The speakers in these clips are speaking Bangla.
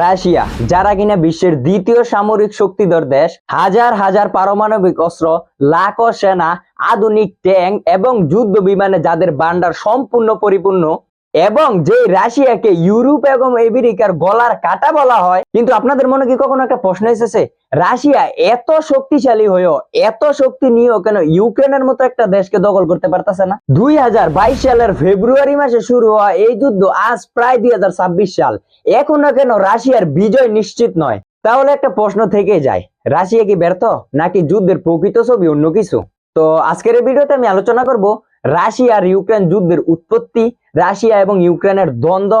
রাশিয়া, যারা কিনা বিশ্বের দ্বিতীয় সামরিক শক্তিধর দেশ, হাজার হাজার পারমাণবিক অস্ত্র, লাখো সেনা, আধুনিক ট্যাঙ্ক এবং যুদ্ধ বিমানে যাদের বান্ডার সম্পূর্ণ পরিপূর্ণ এবং যে রাশিয়াকে ইউরোপ এবং আমেরিকার গলার কাটা বলা হয়, কিন্তু আপনাদের মনে কি কখনো একটা প্রশ্ন এসেছে? রাশিয়া এত শক্তিশালী হয়েও, এত শক্তি নিয়েও কেন ইউক্রেনের মতো একটা দেশকে দখল করতে পারতেছে না? দুই হাজার বাইশ সালের ফেব্রুয়ারি মাসে শুরু হওয়া এই যুদ্ধ আজ প্রায় দুই হাজার ছাব্বিশ সাল। এখনও কেন রাশিয়ার বিজয় নিশ্চিত নয়? তাহলে একটা প্রশ্ন থেকে যায়, রাশিয়া কি ব্যর্থ, নাকি যুদ্ধের প্রকৃত ছবি অন্য কিছু? তো আজকের এই ভিডিওতে আমি আলোচনা করব রাশিয়া আর ইউক্রেন যুদ্ধের উৎপত্তি রাশিয়া এবং ইউক্রেনের দ্বন্দ্ব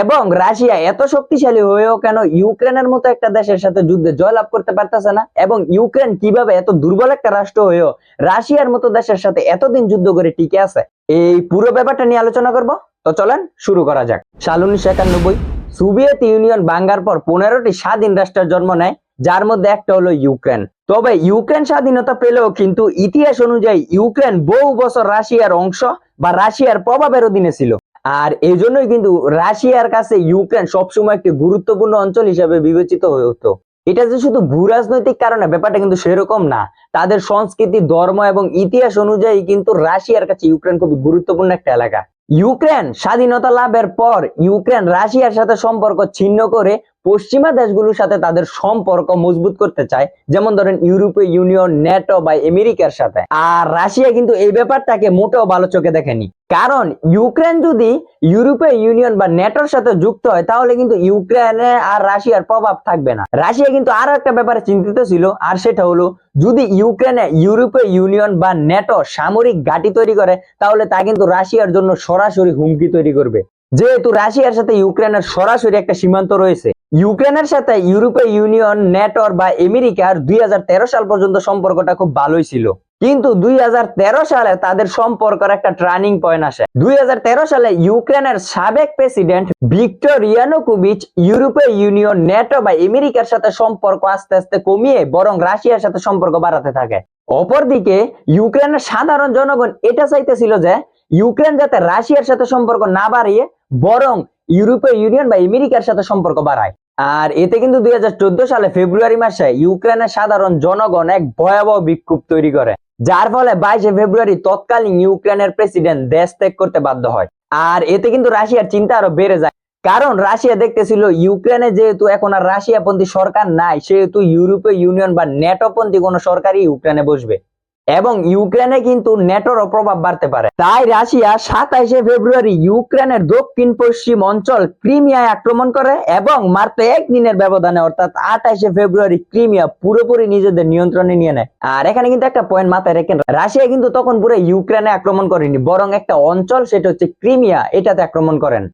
এবং রাশিয়া এত শক্তিশালী হয়েও কেন ইউক্রেনের মতো একটা দেশের সাথে যুদ্ধে জয়লাভ করতে পারতেছে না? এবং ইউক্রেন কীভাবে এত দুর্বল একটা রাষ্ট্র হয়েও রাশিয়ার মতো দেশের সাথে এতদিন যুদ্ধ করে টিকে আছে? এই পুরো ব্যাপারটা নিয়ে আলোচনা করব। তো চলেন শুরু করা যাক। সাল উনিশশো একানব্বই, সোভিয়েত ইউনিয়ন ভাঙ্গার পর পনেরোটি স্বাধীন রাষ্ট্রের জন্ম নেয়, যার মধ্যে একটা হলো ইউক্রেন। তবে ইউক্রেন স্বাধীনতা পেলেও কিন্তু ইতিহাস অনুযায়ী ইউক্রেন বহু বছর রাশিয়ার অংশ বা রাশিয়ার প্রভাবের অধীনে ছিল। আর এই জন্যই কিন্তু রাশিয়ার কাছে ইউক্রেন সবসময় একটি গুরুত্বপূর্ণ অঞ্চল হিসেবে বিবেচিত হয়ে হতো এটা যে শুধু ভূরাজনৈতিক কারণে, ব্যাপারটা কিন্তু সেরকম না। তাদের সংস্কৃতি, ধর্ম এবং ইতিহাস অনুযায়ী কিন্তু রাশিয়ার কাছে ইউক্রেন খুবই গুরুত্বপূর্ণ একটা এলাকা। ইউক্রেন স্বাধীনতা লাভের পর ইউক্রেন রাশিয়ার সাথে সম্পর্ক ছিন্ন করে পশ্চিমা দেশগুলোর সাথে তাদের সম্পর্ক মজবুত করতে চায়। যেমন ধরেন ইউরোপীয় ইউনিয়ন নেটো বা আমেরিকার সাথে। আর রাশিয়া কিন্তু এই ব্যাপারটাকে মোটেও ভালো চোখে দেখেনি। কারণ ইউক্রেন যদি ইউরোপীয় ইউনিয়ন বা নেটোর সাথে যুক্ত হয়, তাহলে কিন্তু ইউক্রেনে আর রাশিয়ার প্রভাব থাকবে না। রাশিয়া কিন্তু আরও একটা ব্যাপারে চিন্তিত ছিল, আর সেটা হলো, যদি ইউক্রেনে ইউরোপীয় ইউনিয়ন বা নেটো সামরিক ঘাঁটি তৈরি করে, তাহলে তা কিন্তু রাশিয়ার জন্য সরাসরি হুমকি তৈরি করবে। যেহেতু রাশিয়ার সাথে ইউক্রেনের সরাসরি একটা সীমান্ত রয়েছে, ইউক্রেনের সাথে ইউরোপীয় ইউনিয়ন নেটোর বা আমেরিকার দুই হাজার তেরো সাল পর্যন্ত সম্পর্কটা খুব ভালোই ছিল। কিন্তু দুই হাজার তেরো সালে তাদের সম্পর্কের একটা টার্নিং পয়েন্ট আসে। দুই সালে ইউক্রেনের সাবেক প্রেসিডেন্ট ভিক্টর ইয়ানুকোভিচ ইউরোপীয় ইউনিয়ন নেটো বা আমেরিকার সাথে সম্পর্ক আস্তে আস্তে কমিয়ে বরং রাশিয়ার সাথে সম্পর্ক বাড়াতে থাকে। অপরদিকে ইউক্রেনের সাধারণ জনগণ এটা চাইতেছিল যে ইউক্রেন যাতে রাশিয়ার সাথে সম্পর্ক না বাড়িয়ে বরং ইউরোপীয় ইউনিয়ন বা আমেরিকার সাথে সম্পর্ক বাড়ায়। আর এতে কিন্তু দুই হাজার চোদ্দ সালে ফেব্রুয়ারি মাসে ইউক্রেনের সাধারণ জনগণ এক ভয়াবহ বিক্ষোভ তৈরি করে। যার ফলে বাইশে ফেব্রুয়ারি তৎকালীন ইউক্রেনের প্রেসিডেন্ট দেশ ত্যাগ করতে বাধ্য হয়। আর এতে কিন্তু রাশিয়ার চিন্তা আরও বেড়ে যায়। কারণ রাশিয়া দেখতেছিল ইউক্রেনে যেহেতু এখন আর রাশিয়াপন্থী সরকার নাই, সেহেতু ইউরোপীয় ইউনিয়ন বা নেটোপন্থী কোনো সরকারই ইউক্রেনে বসবে। এবং ইউক্রেনে কিন্তু নেটোরও প্রভাব বাড়তে পারে। তাই রাশিয়া সাতাইশে ফেব্রুয়ারি ইউক্রেনের দক্ষিণ পশ্চিম অঞ্চল ক্রিমিয়ায় আক্রমণ করে এবং মাত্র একদিনের ব্যবধানে, অর্থাৎ আঠাইশে ফেব্রুয়ারি, ক্রিমিয়া পুরোপুরি নিজেদের নিয়ন্ত্রণে নিয়ে নেয়। আর এখানে কিন্তু একটা পয়েন্ট মাথায় রেখেন, রাশিয়া কিন্তু তখন পুরো ইউক্রেনে আক্রমণ করেনি, বরং একটা অঞ্চল, সেটা হচ্ছে ক্রিমিয়া, এটাতে আক্রমণ করেন।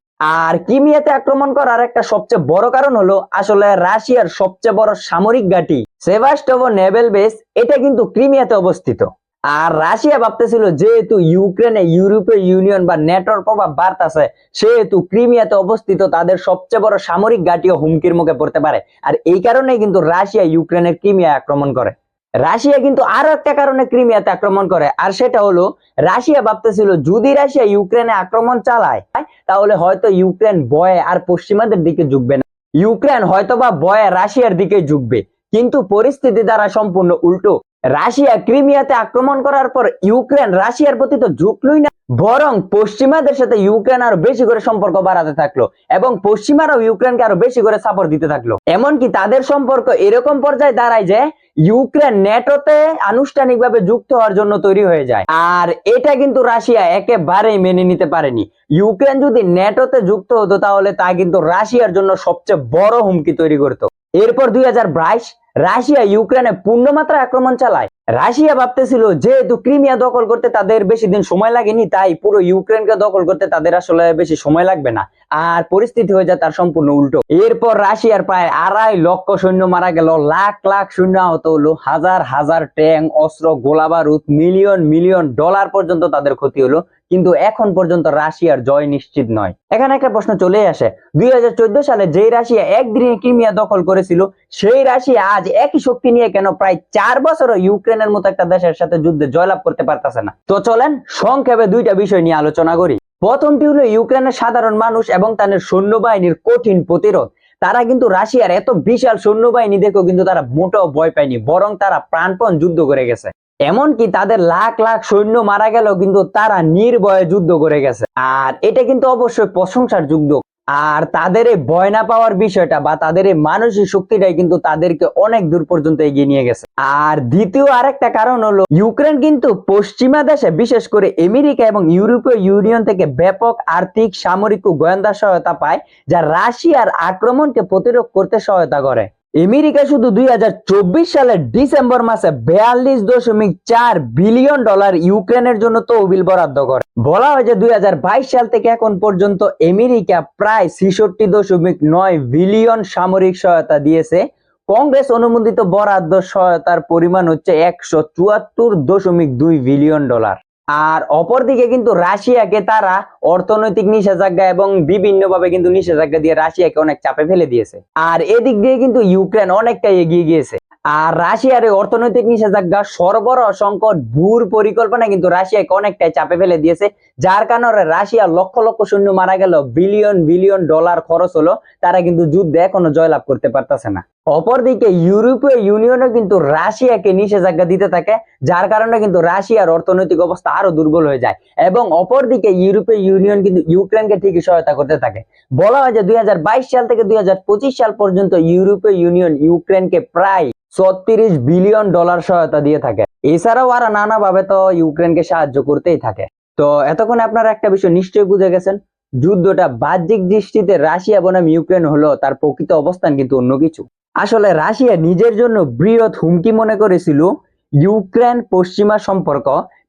আর কিমিয়াতে আক্রমণ করার একটা সবচেয়ে বড় কারণ হলো, আসলে রাশিয়ার সবচেয়ে বড় সামরিক ঘাঁটি সেভাস্টোভো নেভেল বেস এটা কিন্তু ক্রিমিয়াতে অবস্থিত। আর রাশিয়া ভাবতেছিল যেহেতু ইউক্রেনে ইউরোপীয় ইউনিয়ন বা নেটোর প্রভাব বাড়তেছে সেহেতু ক্রিমিয়াতে অবস্থিত তাদের সবচেয়ে বড় সামরিক ঘাঁটিও হুমকির মুখে পড়তে পারে। আর এই কারণে কিন্তু রাশিয়া ইউক্রেনের ক্রিমিয়া আক্রমণ করে। রাশিয়া কিন্তু আরও একটা কারণে ক্রিমিয়াতে আক্রমণ করে, আর সেটা হলো রাশিয়া ভাবতেছিল যদি রাশিয়া ইউক্রেনে আক্রমণ চালায়, তাহলে হয়তো ইউক্রেন বয়ে আর পশ্চিমাদের দিকে ঝুঁকবে না। ইউক্রেন হয়তো বা বয়ে রাশিয়ার দিকে ঝুঁকবে। কিন্তু পরিস্থিতি দ্বারা সম্পূর্ণ উল্টো। রাশিয়া ক্রিমিয়াতে আক্রমণ করার পর ইউক্রেন রাশিয়ার প্রতি তো ঝুঁকলই না, বরং পশ্চিমাদের সাথে ইউক্রেন আরও বেশি করে সম্পর্ক বাড়াতে থাকল এবং পশ্চিমারাও ইউক্রেনকে আরও বেশি করে সাপোর্ট দিতে থাকল। এমনকি তাদের সম্পর্ক এরকম পর্যায়ে দাঁড়ায় যে ইউক্রেন নেটোতে আনুষ্ঠানিকভাবে যুক্ত হওয়ার জন্য তৈরি হয়ে যায়। আর এটা কিন্তু রাশিয়া একেবারেই মেনে নিতে পারেনি। ইউক্রেন যদি নেটোতে যুক্ত হতো তাহলে তা কিন্তু রাশিয়ার জন্য সবচেয়ে বড় হুমকি তৈরি করতো। এরপর দুই হাজার বাইশ রাশিয়া ইউক্রেনে পূর্ণমাত্রা আক্রমণ চালায়। রাশিয়া ভাবতেছিল যেহেতু ক্রিমিয়া দখল করতে তাদের বেশি দিন সময় লাগেনি, তাই পুরো ইউক্রেনকে দখল করতে তাদের আসলে বেশি সময় লাগবে না। আর পরিস্থিতি হয়ে যায় তার সম্পূর্ণ উল্টো। এরপর রাশিয়ার প্রায় আড়াই লক্ষ সৈন্য মারা গেল, লাখ লাখ সৈন্য আহত হলো, হাজার হাজার ট্যাঙ্ক অস্ত্র গোলা বারুদ মিলিয়ন মিলিয়ন ডলার পর্যন্ত তাদের ক্ষতি হলো, কিন্তু এখন পর্যন্ত রাশিয়ার জয় নিশ্চিত নয়। এখানে একটা প্রশ্ন চলে আসে। দুই হাজার চোদ্দ সালে যেই রাশিয়া একদিনে ক্রিমিয়া দখল করেছিল, সেই রাশিয়া আজ একই শক্তি নিয়ে কেন প্রায় চার বছরও ইউক্রেনের মতো একটা দেশের সাথে যুদ্ধে জয়লাভ করতে পারতেছে না। তো চলেন সংক্ষেপে দুইটা বিষয় নিয়ে আলোচনা করি। প্রথমটি হলো ইউক্রেনের সাধারণ মানুষ এবং তাদের সৈন্যবাহিনীর কঠিন প্রতিরোধ। তারা কিন্তু রাশিয়ার এত বিশাল সৈন্যবাহিনী দেখেও কিন্তু তারা মোটেও ভয় পায়নি, বরং তারা প্রাণপণ যুদ্ধ করে গেছে। এমনকি তাদের লাখ লাখ সৈন্য মারা গেলেও কিন্তু তারা নির্ভয়ে যুদ্ধ করে গেছে। আর এটা কিন্তু অবশ্যই প্রশংসার যুদ্ধ আর তাদের এই ভয় না পাওয়ার বিষয়টা বা তাদের এই মানসিক শক্তিটাই কিন্তু তাদেরকে অনেক দূর পর্যন্ত এগিয়ে নিয়ে গেছে। আর দ্বিতীয় আরেকটা কারণ হলো, ইউক্রেন কিন্তু পশ্চিমা দেশে বিশেষ করে আমেরিকা এবং ইউরোপীয় ইউনিয়ন থেকে ব্যাপক আর্থিক, সামরিক ও গোয়েন্দা সহায়তা পায়, যা রাশিয়ার আক্রমণকে প্রতিরোধ করতে সহায়তা করে। আমেরিকা শুধু দুই হাজার চব্বিশ সালের ডিসেম্বর মাসে বেয়াল্লিশ দশমিক চার বিলিয়ন ডলার ইউক্রেনের জন্য তহবিল বরাদ্দ করে। বলা হয় যে দুই হাজার বাইশ সাল থেকে এখন পর্যন্ত আমেরিকা প্রায় ছিষট্টি দশমিক নয় বিলিয়ন সামরিক সহায়তা দিয়েছে। কংগ্রেস অনুমোদিত বরাদ্দ সহায়তার পরিমাণ হচ্ছে একশো চুয়াত্তর দশমিক দুই বিলিয়ন ডলার। আর অপরদিকে কিন্তু রাশিয়াকে তারা অর্থনৈতিক নিষেধাজ্ঞা এবং বিভিন্নভাবে কিন্তু নিষেধাজ্ঞা দিয়ে রাশিয়াকে অনেক চাপে ফেলে দিয়েছে। আর এদিক দিয়ে কিন্তু ইউক্রেন অনেকটাই এগিয়ে গিয়েছে। আর রাশিয়ার অর্থনৈতিক নিষেধাজ্ঞা সরবরাহ সংকট ভূর পরিকল্পনা কিন্তু রাশিয়াকে অনেকটাই চাপে ফেলে দিয়েছে, যার কারণে রাশিয়া লক্ষ লক্ষ সৈন্য মারা গেল, বিলিয়ন বিলিয়ন ডলার খরচ হলো, তারা কিন্তু যুদ্ধে এখনও জয়লাভ করতে পারতেছে না। অপরদিকে ইউরোপীয় ইউনিয়নও কিন্তু রাশিয়াকে নিষেধাজ্ঞা দিতে থাকে, যার কারণে কিন্তু রাশিয়ার অর্থনৈতিক অবস্থা আরও দুর্বল হয়ে যায় এবং অপরদিকে ইউরোপীয় ইউনিয়ন কিন্তু ইউক্রেনকে ঠিকই সহায়তা করতে থাকে। বলা হয় যে দুই হাজার বাইশ সাল থেকে দুই হাজার পঁচিশ সাল পর্যন্ত ইউরোপীয় ইউনিয়ন ইউক্রেনকে প্রায় ছত্রিশ বিলিয়ন ডলার সহায়তা দিয়ে থাকে। এছাড়াও আর নানাভাবে তো ইউক্রেনকে সাহায্য করতেই থাকে। তো এতক্ষণে আপনারা একটা বিষয় নিশ্চয়ই বুঝে গেছেন, যুদ্ধটা বাহ্যিক দৃষ্টিতে রাশিয়া বনাম ইউক্রেন হলো তার প্রকৃত অবস্থান কিন্তু অন্য কিছু। আসলে রাশিয়া নিজের জন্য বৃহৎ হুমকি মনে করেছিল ইউক্রেন পশ্চিমা সম্পর্ক,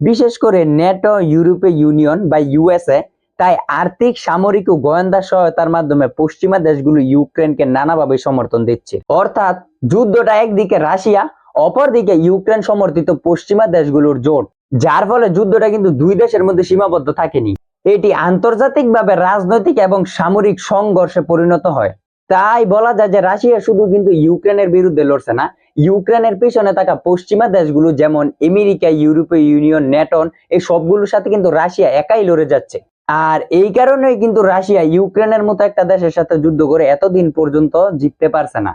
বিশেষ করে নেটো ইউরোপীয় ইউনিয়ন বা ইউএসএ, তাই আর্থিক, সামরিক ও গোয়েন্দা সহায়তার মাধ্যমে পশ্চিমা দেশগুলো ইউক্রেনকে নানাভাবে সমর্থন দিচ্ছে। অর্থাৎ যুদ্ধটা একদিকে রাশিয়া, অপরদিকে ইউক্রেন সমর্থিত পশ্চিমা দেশগুলোর জোট, যার ফলে যুদ্ধটা কিন্তু দুই দেশের মধ্যে সীমাবদ্ধ থাকেনি। এটি আন্তর্জাতিকভাবে রাজনৈতিক এবং সামরিক সংঘর্ষে পরিণত হয়। তাই বলা যায় যে রাশিয়া শুধু কিন্তু ইউক্রেনের বিরুদ্ধে লড়ছে না, ইউক্রেনের পিছনে থাকা পশ্চিমা দেশগুলো যেমন আমেরিকা, ইউরোপীয় ইউনিয়ন নেটন এই সবগুলোর সাথে কিন্তু রাশিয়া একাই লড়ে যাচ্ছে। আর এই কারণেই কিন্তু রাশিয়া ইউক্রেনের মতো একটা দেশের সাথে যুদ্ধ করে এতদিন পর্যন্ত জিততে পারছে না।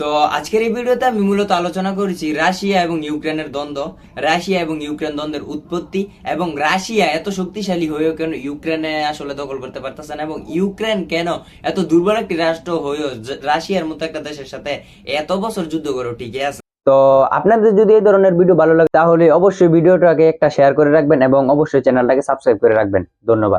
তো আজকের এই ভিডিওতে আমি মূলত আলোচনা করেছি রাশিয়া এবং ইউক্রেনের দ্বন্দ্ব, রাশিয়া এবং ইউক্রেন দ্বন্দ্বের উৎপত্তি এবং রাশিয়া এত শক্তিশালী হয়েও কেন ইউক্রেনে আসলে দখল করতে পারতেছে না এবং ইউক্রেন কেন এত দুর্বল একটি রাষ্ট্র হয়েও রাশিয়ার মতো একটা দেশের সাথে এত বছর যুদ্ধ করে টিকে আছে? তো আপনাদের যদি এই ধরনের ভিডিও ভালো লাগে তাহলে অবশ্যই ভিডিওটাকে একটা শেয়ার করে রাখবেন এবং অবশ্যই চ্যানেলটাকে সাবস্ক্রাইব করে রাখবেন। ধন্যবাদ।